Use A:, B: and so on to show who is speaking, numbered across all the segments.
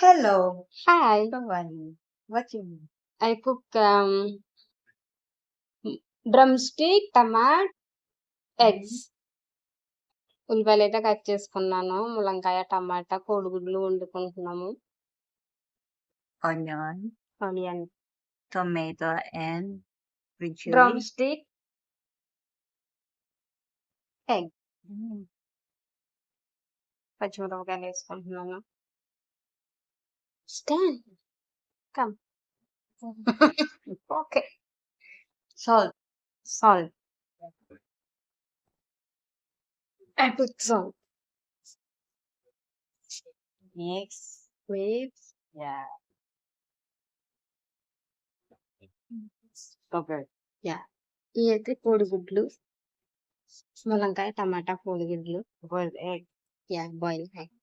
A: Hello,
B: Hi,
A: Giovanni. What you mean?
B: I cook um, drumstick, tomato,
A: Mhm.
B: eggs. ఉల్లిపాయలు అయితే cut చేసుకున్నాను ములంకాయ టమాటా కోడిగుడ్లు వండుకుంటున్నాము
A: Onion,
B: onion
A: tomato, and chili.
B: Drumstick egg
A: Mm.
B: పచ్చిమిరపకాయలు వేసుకుంటున్నాను Stand come okay
A: Salt.
B: Salt I put salt
A: Mix.
B: Waves
A: Yeah. Cover.
B: ఇవి అయితే కోడిగుడ్లు ములంకాయ టమాటా కోడిగుడ్లు
A: Boiled egg.
B: Yeah boil egg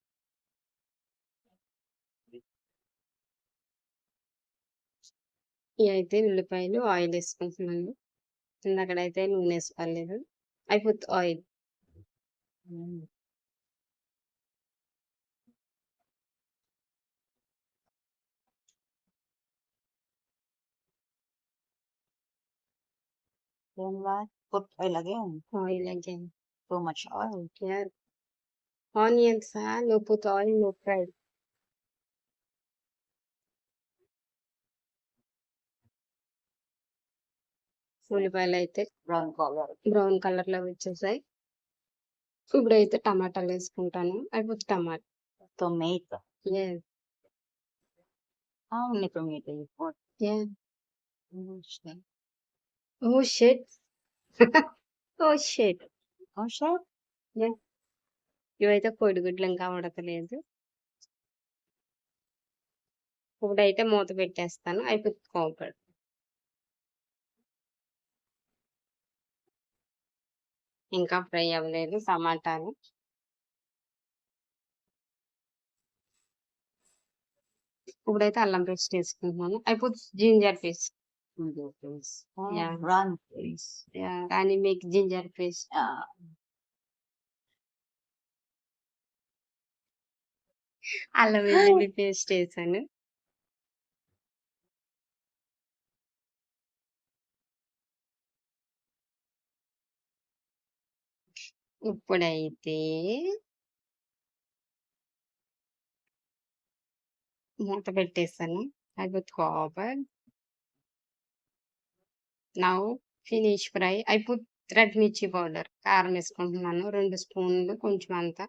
B: ఇవి అయితే ఉల్లిపాయలు ఆయిల్ వేసుకుంటున్నాను ఇందాకడైతే నూనె వేసుకోలేదు I put
A: oil. Then what? Put oil again.
B: Oil again
A: Too much oil.
B: యార్ onions no put oil no fry ఉల్లిపాయలు అయితే
A: Brown color.
B: బ్రౌన్ కలర్లో వచ్చేసాయి. ఇప్పుడైతే టమాటాలు వేసుకుంటాను. Put
A: tomato?
B: Yes
A: Mm, shit.
B: Oh shit
A: oh shit shit.
B: ఇవైతే కోడిగుడ్లు ఇంకా ఉడకలేదు ఇప్పుడైతే మూత పెట్టేస్తాను. అవి పుచ్చుకోకూడదు ఇంకా ఫ్రై అవ్వలేదు టమాటాలు ఇప్పుడైతే అల్లం పేస్ట్ వేసుకుంటున్నాను. అయిపోతే జింజర్ పేస్ట్. కానీ మీకు జింజర్ పేస్ట్. అల్లం వెల్లుల్లి పేస్ట్ వేసాను. ఇప్పుడైతే మూత పెట్టేస్తాను అయిపోతే కాపర్ నౌ ఫినిష్ ఫ్రై అయిపోతే రెడ్ మిర్చి పౌడర్ కారం వేసుకుంటున్నాను రెండు స్పూన్లు కొంచెం అంతా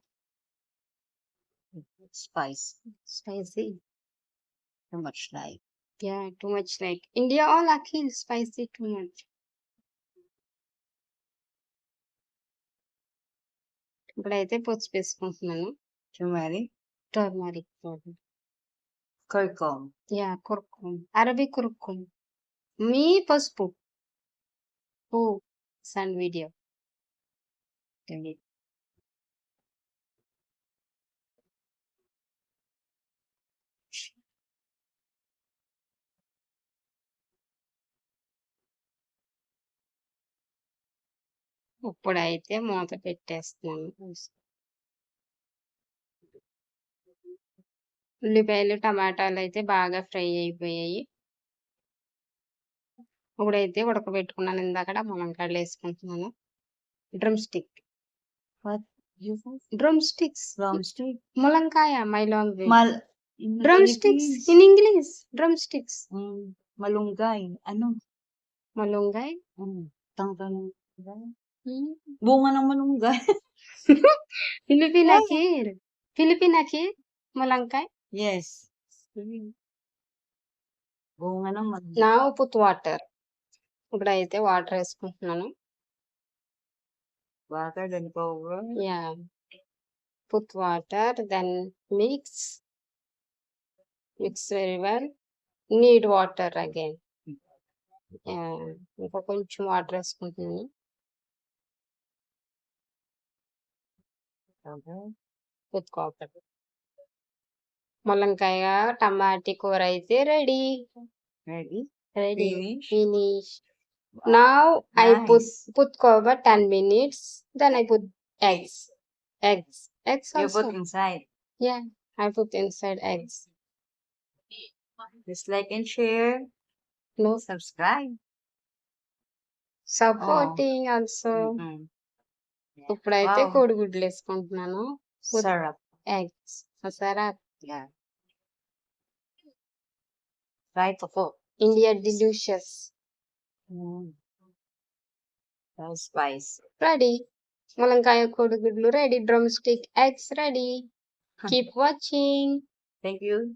A: Spice.
B: Spicy
A: Too much like.
B: Yeah too much like India all Akhil spicy too much ఇప్పుడైతే పసుపు వేసుకుంటున్నాను.
A: Turmeric.
B: Turmeric powder
A: Curcum.
B: Yeah కురుకుం అరబీ కురుకుం మీ పసుపు. ఓ సన్ వీడియో. ఇప్పుడైతే మూత పెట్టేస్తున్నాను ఉల్లిపాయలు టమాటాలు అయితే బాగా ఫ్రై అయిపోయాయి ఇప్పుడైతే ఉడకబెట్టుకున్నాను ఇందాక ములంకాయలు వేసుకుంటున్నాను డ్రమ్ స్టిక్? Drumsticks. ములంకాయ మై లాంగ్
A: Mal. in
B: drumsticks. In English drumsticks
A: Mm, malunggay. Ano?
B: ములంకాయ
A: Mm, tanggal. Bunga ng malunggay.
B: ఫిలిపినకి ఫిలిపినకి ములంకాయ
A: yes. Bunga ng malunggay.
B: నా పుత్ వాటర్ ఇప్పుడైతే వాటర్ వేసుకుంటున్నాను
A: Water, then power.
B: Yeah put water then mix mix very well need water again ఇంకా కొంచెం water వేసుకుంటున్నాను.
A: Okay.
B: పుత్ కాపర్ ములంకాయ టమాటీ కూర అయితే ready
A: Ready?
B: Ready
A: Finish.
B: finish now i put
A: Nice.
B: put cover 10 minutes then i put eggs eggs eggs
A: You
B: also
A: put inside.
B: yeah i put inside eggs
A: Please like and share.
B: No
A: Subscribe.
B: Supporting also
A: Mm.
B: ఇప్పుడైతే. కోడిగుడ్లు వేసుకుంటున్నాను. Eggs. సరే
A: cook. India delicious.
B: Ready ములంకాయ కోడిగుడ్లు ready drumstick eggs ready keep watching
A: Thank you.